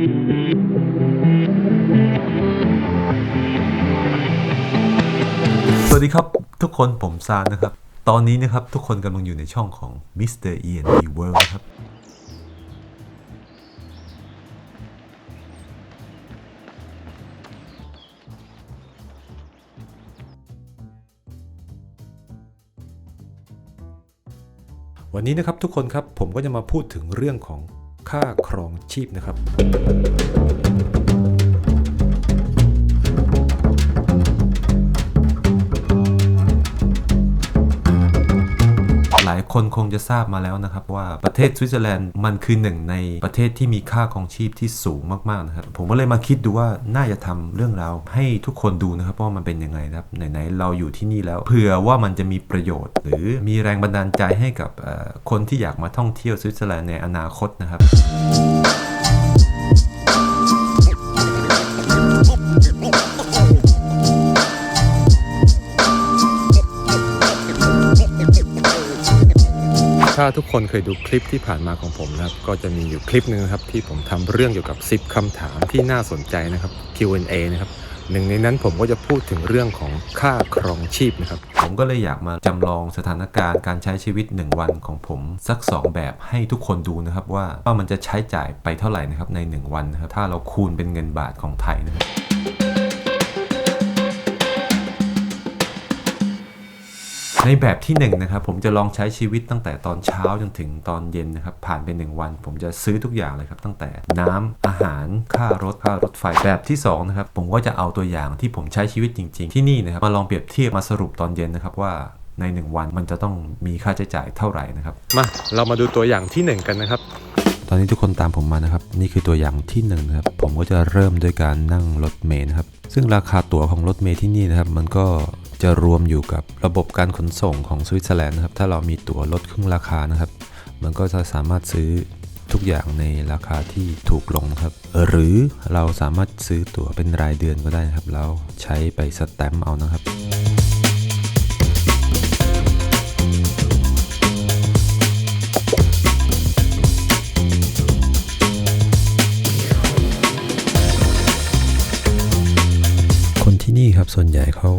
สวัสดีครับทุกคนผมซานนะครับ ตอนนี้นะครับทุกคนกำลังอยู่ในช่องของ Mr. E N D World นะครับ วันนี้นะครับทุกคนครับผมก็จะมาพูดถึงเรื่องของ ค่าครองชีพนะครับ คนคงจะทราบมาแล้วนะครับว่าประเทศสวิตเซอร์แลนด์มันคือหนึ่งในประเทศที่มีค่าครองชีพที่สูงมากๆนะครับผมก็เลยมาคิดดูว่าน่าจะทำเรื่องราวให้ทุกคนดูนะครับว่ามันเป็นยังไงนะครับไหนๆเราอยู่ที่นี่แล้วเผื่อว่ามันจะมีประโยชน์ หรือมีแรงบันดาลใจให้กับคนที่อยากมาท่องเที่ยวสวิตเซอร์แลนด์ในอนาคตนะครับ ถ้าทุกคนเคยดูคลิปที่ผ่านมาของผมนะครับ ก็จะมีอยู่คลิปหนึ่งครับที่ผมทำเรื่องเกี่ยวกับ 10คำถามที่น่าสนใจนะครับ Q&A นะครับหนึ่งในนั้นผมก็จะพูดถึงเรื่องของค่าครองชีพนะครับ ผมก็เลยอยากมาจำลองสถานการณ์การใช้ชีวิต 1 วันของผมสัก 2 แบบให้ทุกคนดูนะครับว่าว่ามันจะใช้จ่ายไปเท่าไหร่นะครับใน 1 วันนะครับถ้าเราคูณเป็นเงินบาทของไทยนะครับ ในแบบที่1นงนะครับผมจะลองใช้ชีวิตตั้งแต่ตอนเช้าจนถึงตอนเย็นนะครับผ่านไป 1 วัน ผมจะซื้อทุกอย่างเลยครับตั้งแต่น้ำอาหารค่ารถค่ารถไฟแบบที่2นะครับผมก็จะเอาตัวอย่างที่ผมใช้ชีวิตจริง ๆ ที่นี่นะครับมาลองเปรียบเทียบมาสรุปตอนเย็นนะครับว่าใน 1 วันมันจะต้องมีค่าใช้จ่ายเท่าไหร่นะครับมาเรามาดูตัวอย่างที่ 1 กันนะครับตอนนี้ทุกคนตามผมมานะครับ นี่คือตัวอย่างที่1นงนะครับ ผมก็จะเริ่มด้วยการนั่งรถเมล์นะครับ ซึ่งราคาตั๋วของรถเมล์ที่นี่นะครับ มันก็ จะรวมอยู่กับระบบการขนส่งของสวิตเซอร์แลนด์นะครับ ถ้าเรามีตั๋วลดครึ่งราคานะครับ มันก็จะสามารถซื้อทุกอย่างในราคาที่ถูกลงครับ หรือเราสามารถซื้อตั๋วเป็นรายเดือนก็ได้นะครับ แล้วใช้ไปสแตมป์เอานะครับ ส่วนใหญ่เขา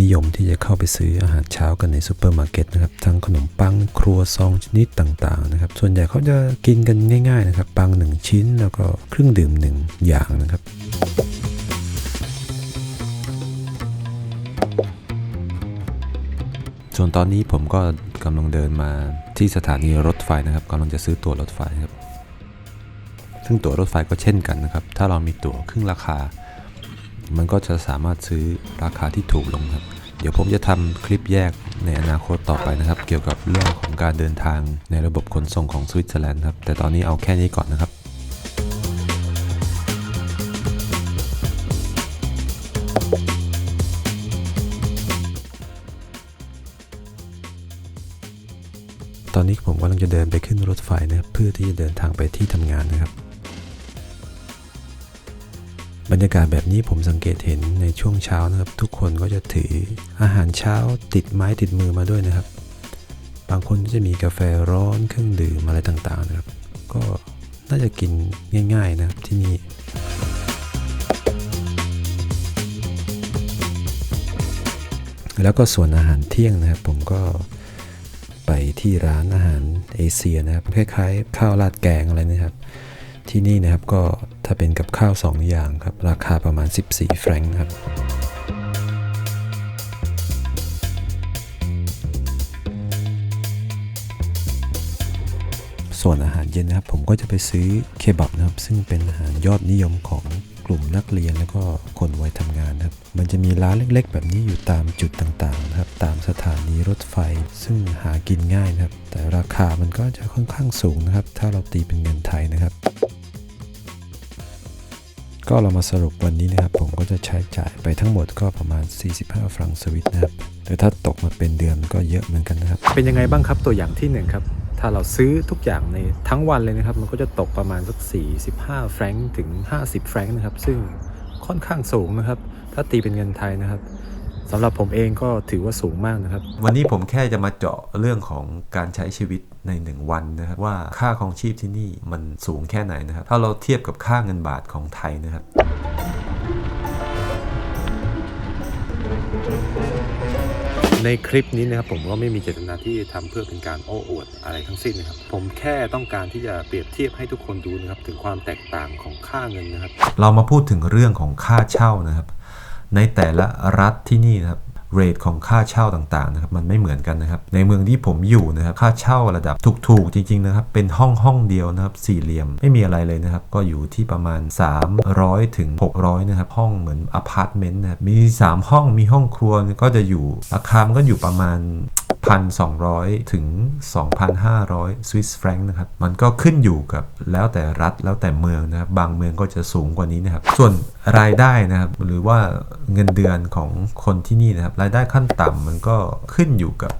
นิยมที่จะเข้าไปซื้ออาหารเช้ากันในซูเปอร์มาร์เก็ตนะครับ ทั้งขนมปังครัวซองชนิดต่างๆนะครับ ส่วนใหญ่เขาจะกินกันง่ายๆนะครับ ปังหนึ่งชิ้นแล้วก็เครื่องดื่มหนึ่งอย่างนะครับส่วนตอนนี้ผมก็กำลังเดินมาที่สถานีรถไฟนะครับกำลังจะซื้อตั๋วรถไฟครับ ซึ่งตั๋วรถไฟก็เช่นกันนะครับ ถ้าเรามีตั๋วครึ่งราคา มันก็จะสามารถซื้อราคาที่ถูกลงครับ เดี๋ยวผมจะทำคลิปแยกในอนาคตต่อไปนะครับ เกี่ยวกับเรื่องของการเดินทางในระบบขนส่งของสวิตเซอร์แลนด์ครับ แต่ตอนนี้เอาแค่นี้ก่อนนะครับตอนนี้ผมกำลังจะเดินไปขึ้นรถไฟนะเพื่อที่จะเดินทางไปที่ทำงานนะครับ บรรยากาศแบบนี้ผมสังเกตเห็นในช่วงเช้านะครับ ทุกคนก็จะถืออาหารเช้าติดไม้ติดมือมาด้วยนะครับ บางคนก็จะมีกาแฟร้อนเครื่องดื่มอะไรต่างๆนะครับ ก็น่าจะกินง่ายๆนะครับที่นี่แล้วก็ส่วนอาหารเที่ยงนะครับ ผมก็ไปที่ร้านอาหารเอเชียนะครับคล้ายๆข้าวราดแกงอะไรนะครับ ที่นี่นะครับก็ถ้าเป็นกับข้าว 2 อย่างครับ ราคาประมาณ 14 แฟรงค์ครับส่วนอาหารเย็นนะครับ ผมก็จะไปซื้อเคบับนะครับ ซึ่งเป็นอาหารยอดนิยมของกลุ่มนักเรียนแล้วก็คนวัยทำงานนะครับ มันจะมีร้านเล็กๆ แบบนี้อยู่ตามจุดต่างๆนะครับ ตามสถานีรถไฟ ซึ่งหากินง่ายนะครับ แต่ราคามันก็จะค่อนข้างสูงนะครับ ถ้าเราตีเป็นเงินไทยนะครับ ก็เรามาสรุปวันนี้นะครับ ผมก็จะใช้จ่ายไปทั้งหมดก็ประมาณ 45 ฟรังสวิตนะครับแต่ถ้าตกมาเป็นเดือนก็เยอะเหมือนกันนะครับ เป็นยังไงบ้างครับตัวอย่างที่1ครับถ้าเราซื้อทุกอย่างในทั้งวันเลยนะครับ มันก็จะตกประมาณสัก 45 แฟรงถึง 50 แฟรงนะครับ ซึ่งค่อนข้างสูงนะครับ ถ้าตีเป็นเงินไทยนะครับ สำหรับผมเองก็ถือว่าสูงมากนะครับ วันนี้ผมแค่จะมาเจาะเรื่องของการใช้ชีวิตใน 1 วันนะครับว่าค่าของชีพที่นี่มันสูงแค่ไหนนะครับ ถ้าเราเทียบกับค่าเงินบาทของไทยนะครับในคลิปนี้นะครับผมก็ไม่มีเจตนาที่จะทำเพื่อเป็นการโอ้อวดอะไรทั้งสิ้นนะครับ ผมแค่ต้องการที่จะเปรียบเทียบให้ทุกคนดูนะครับ ถึงความแตกต่างของค่าเงินนะครับ เรามาพูดถึงเรื่องของค่าเช่านะครับ ในแต่ละรัฐที่นี่นะครับเรทของค่าเช่าต่างๆนะครับมันไม่เหมือนกันนะครับ ในเมืองที่ผมอยู่นะครับค่าเช่าระดับถูกๆจริงๆนะครับเป็นห้องห้องเดียวนะครับสี่เหลี่ยมไม่มีอะไรเลยนะครับ ก็อยู่ที่ประมาณ 300ถึง600นะครับห้องเหมือนอพาร์ตเมนต์นะครับมี 3 ห้องมีห้องครัวก็จะอยู่ราคามันก็อยู่ประมาณ 1,200 ถึง 2,500 สวิสแฟรงค์นะครับ มันก็ขึ้นอยู่กับแล้วแต่รัฐแล้วแต่เมืองนะครับ บางเมืองก็จะสูงกว่านี้นะครับ ส่วนรายได้นะครับ หรือว่าเงินเดือนของคนที่นี่นะครับ รายได้ขั้นต่ำมันก็ขึ้นอยู่กับ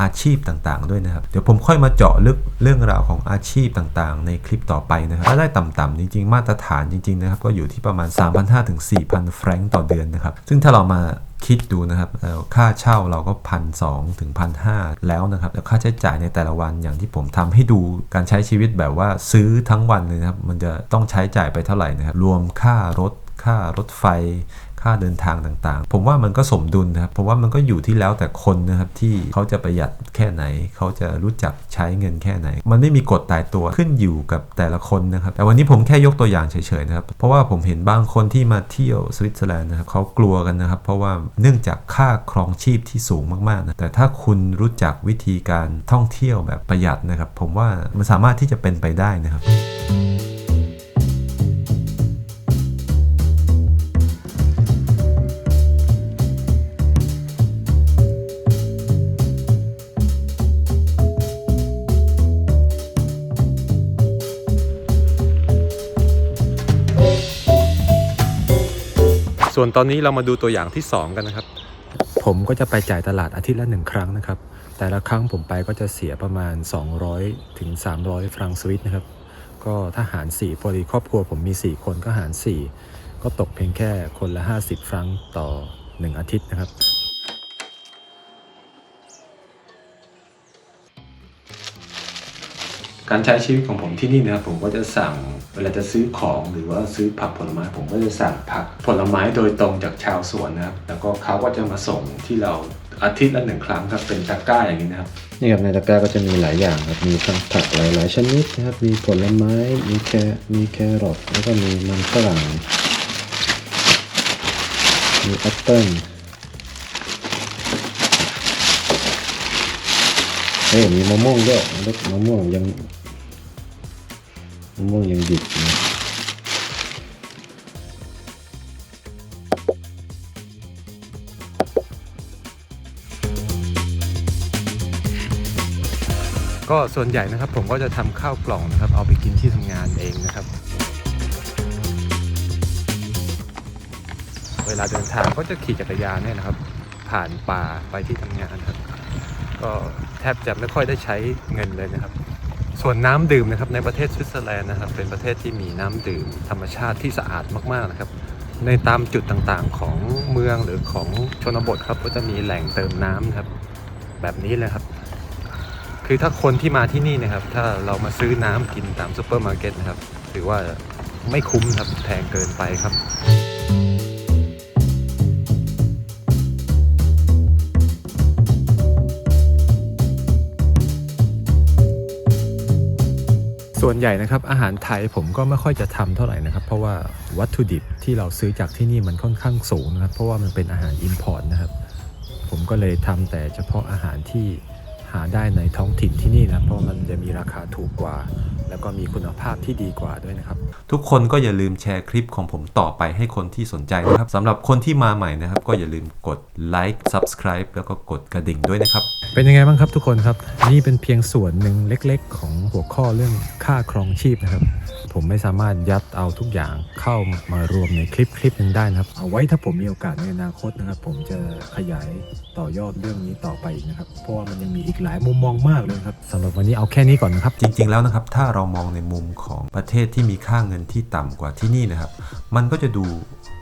อาชีพต่างๆ ด้วยนะครับ เดี๋ยวผมค่อยมาเจาะลึกเรื่องราวของอาชีพต่างๆ ในคลิปต่อไปนะครับถ้าได้ต่ำๆจริงๆ มาตรฐานจริงๆนะครับก็อยู่ที่ประมาณ 3,500ถึง4,000 แฟรงก์ต่อเดือนนะครับ ซึ่งถ้าเรามาคิดดูนะครับค่าเช่าเราก็พันสถึงพันหแล้วนะครับแล้วค่าใช้จ่ายในแต่ละวันอย่างที่ผมทำให้ดูการใช้ชีวิตแบบว่าซื้อทั้งวันเลยนะครับ มันจะต้องใช้จ่ายไปเท่าไหร่นะครับ รวมค่ารถค่ารถไฟ ค่าเดินทางต่างๆ ผมว่ามันก็สมดุลนะครับเพราะว่ามันก็อยู่ที่แล้วแต่คนนะครับที่เขาจะประหยัดแค่ไหน เขาจะรู้จักใช้เงินแค่ไหน มันไม่มีกฎตายตัวขึ้นอยู่กับแต่ละคนนะครับ แต่วันนี้ผมแค่ยกตัวอย่างเฉยๆนะครับ เพราะว่าผมเห็นบางคนที่มาเที่ยวสวิตเซอร์แลนด์นะครับเขากลัวกันนะครับ เพราะว่าเนื่องจากค่าครองชีพที่สูงมากๆนะแต่ถ้าคุณรู้จักวิธีการท่องเที่ยวแบบประหยัดนะครับ ผมว่ามันสามารถที่จะเป็นไปได้นะครับ ส่วนตอนนี้เรามาดูตัวอย่างที่ 2 กันนะครับ ผมก็จะไปจ่ายตลาดอาทิตย์ละหนึ่งครั้งนะครับ แต่ละครั้งผมไปก็จะเสียประมาณ 200ถึง300 ฟรังสวิตนะครับ ก็ถ้าหาร4พอดีครอบครัวผมมี 4 คนก็หาร 4 ก็ตกเพียงแค่คนละ 50 ฟรังต่อ 1 อาทิตย์นะครับ การใช้ชีวิตของผมที่นี่นะครับผมก็จะสั่งเวลาจะซื้อของหรือว่าซื้อผักผลไม้ ผมก็จะสั่งผักผลไม้โดยตรงจากชาวสวนนะครับ แล้วก็เขาก็จะมาส่งที่เราอาทิตย์ละหนึ่งครั้งครับเป็นตะกร้าอย่างนี้นะครับนี่ครับในตะกร้าก็จะมีหลายอย่างครับมีทั้งผักหลาย ๆ ชนิดนะครับมีผลไม้มีแคมีแครอทแล้วก็มีมันฝรั่งมีแอปเปิ้ลเฮ้ยมีมะม่วงด้วยมะม่วงยัง มะม่วงยังดิบนะก็ส่วนใหญ่นะครับผมก็จะทำข้าวกล่องนะครับเอาไปกินที่ทำงานเองนะครับ เวลาเดินทางก็จะขี่จักรยานเนี่ยนะครับ ผ่านป่าไปที่ทำงานครับ ก็แทบจะไม่ค่อยได้ใช้เงินเลยนะครับ ส่วนน้ำดื่มนะครับในประเทศสวิตเซอร์แลนด์นะครับเป็นประเทศที่มีน้ำดื่มธรรมชาติที่สะอาดมากๆนะครับ ในตามจุดต่างๆของเมืองหรือของชนบทครับก็จะมีแหล่งเติมน้ำครับแบบนี้เลยครับ คือถ้าคนที่มาที่นี่นะครับ ถ้าเรามาซื้อน้ำกินตามซูเปอร์มาร์เก็ตนะครับถือว่าไม่คุ้มครับแพงเกินไปครับ ส่วนใหญ่นะครับอาหารไทยผมก็ไม่ค่อยจะทำเท่าไหร่นะครับ เพราะว่าวัตถุดิบที่เราซื้อจากที่นี่มันค่อนข้างสูงนะครับ เพราะว่ามันเป็นอาหารอินพอร์ตนะครับ ผมก็เลยทำแต่เฉพาะอาหารที่หาได้ในท้องถิ่นที่นี่นะเพราะมันจะมีราคาถูกกว่า แล้วก็มีคุณภาพที่ดีกว่าด้วยนะครับ ทุกคนก็อย่าลืมแชร์คลิปของผมต่อไปให้คนที่สนใจนะครับสำหรับคนที่มาใหม่นะครับ ก็อย่าลืมกดไลค์ Subscribe แล้วก็กดกระดิ่งด้วยนะครับ เป็นยังไงบ้างครับทุกคนครับ นี่เป็นเพียงส่วนหนึ่งเล็กๆ ของหัวข้อเรื่องค่าครองชีพนะครับ ผมไม่สามารถยัดเอาทุกอย่างเข้ามารวมในคลิปคลิปหนึ่งได้นะครับ เอาไว้ถ้าผมมีโอกาสในอนาคตนะครับ ผมจะขยาย ต่อยอดเรื่องนี้ต่อไปนะครับ เพราะว่ามันยังมีอีกหลายมุมมองมากเลยครับสำหรับวันนี้เอาแค่นี้ก่อนนะครับ จริง ๆ แล้วนะครับ ถ้าเรามองในมุมของประเทศที่มีค่าเงินที่ต่ำกว่าที่นี่นะครับ มันก็จะดู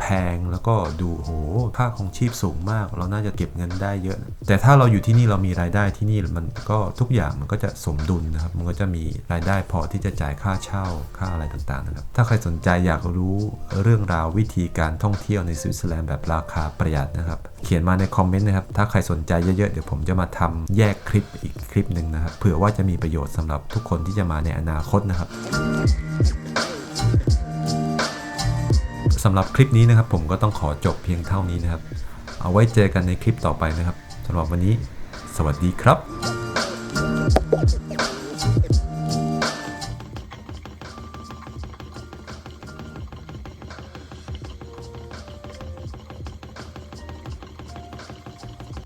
แพงแล้วก็ดูโหค่าของชีพสูงมาก เราน่าจะเก็บเงินได้เยอะ แต่ถ้าเราอยู่ที่นี่เรามีรายได้ที่นี่มันก็ทุกอย่างมันก็จะสมดุลนะครับ มันก็จะมีรายได้พอที่จะจ่ายค่าเช่าค่าอะไรต่างๆนะครับ ถ้าใครสนใจอยากรู้เรื่องราววิธีการท่องเที่ยวในสวิตเซอร์แลนด์แบบราคาประหยัดนะครับ เขียนมาในคอมเมนต์นะครับ ถ้าใครสนใจเยอะๆเดี๋ยวผมจะมาทำแยกคลิปอีกคลิปหนึ่งนะครับ เผื่อว่าจะมีประโยชน์สำหรับทุกคนที่จะมาในอนาคตนะครับ สำหรับคลิปนี้นะครับ ผมก็ต้องขอจบเพียงเท่านี้นะครับ เอาไว้เจอกันในคลิปต่อไปนะครับสำหรับวันนี้ สวัสดีครับ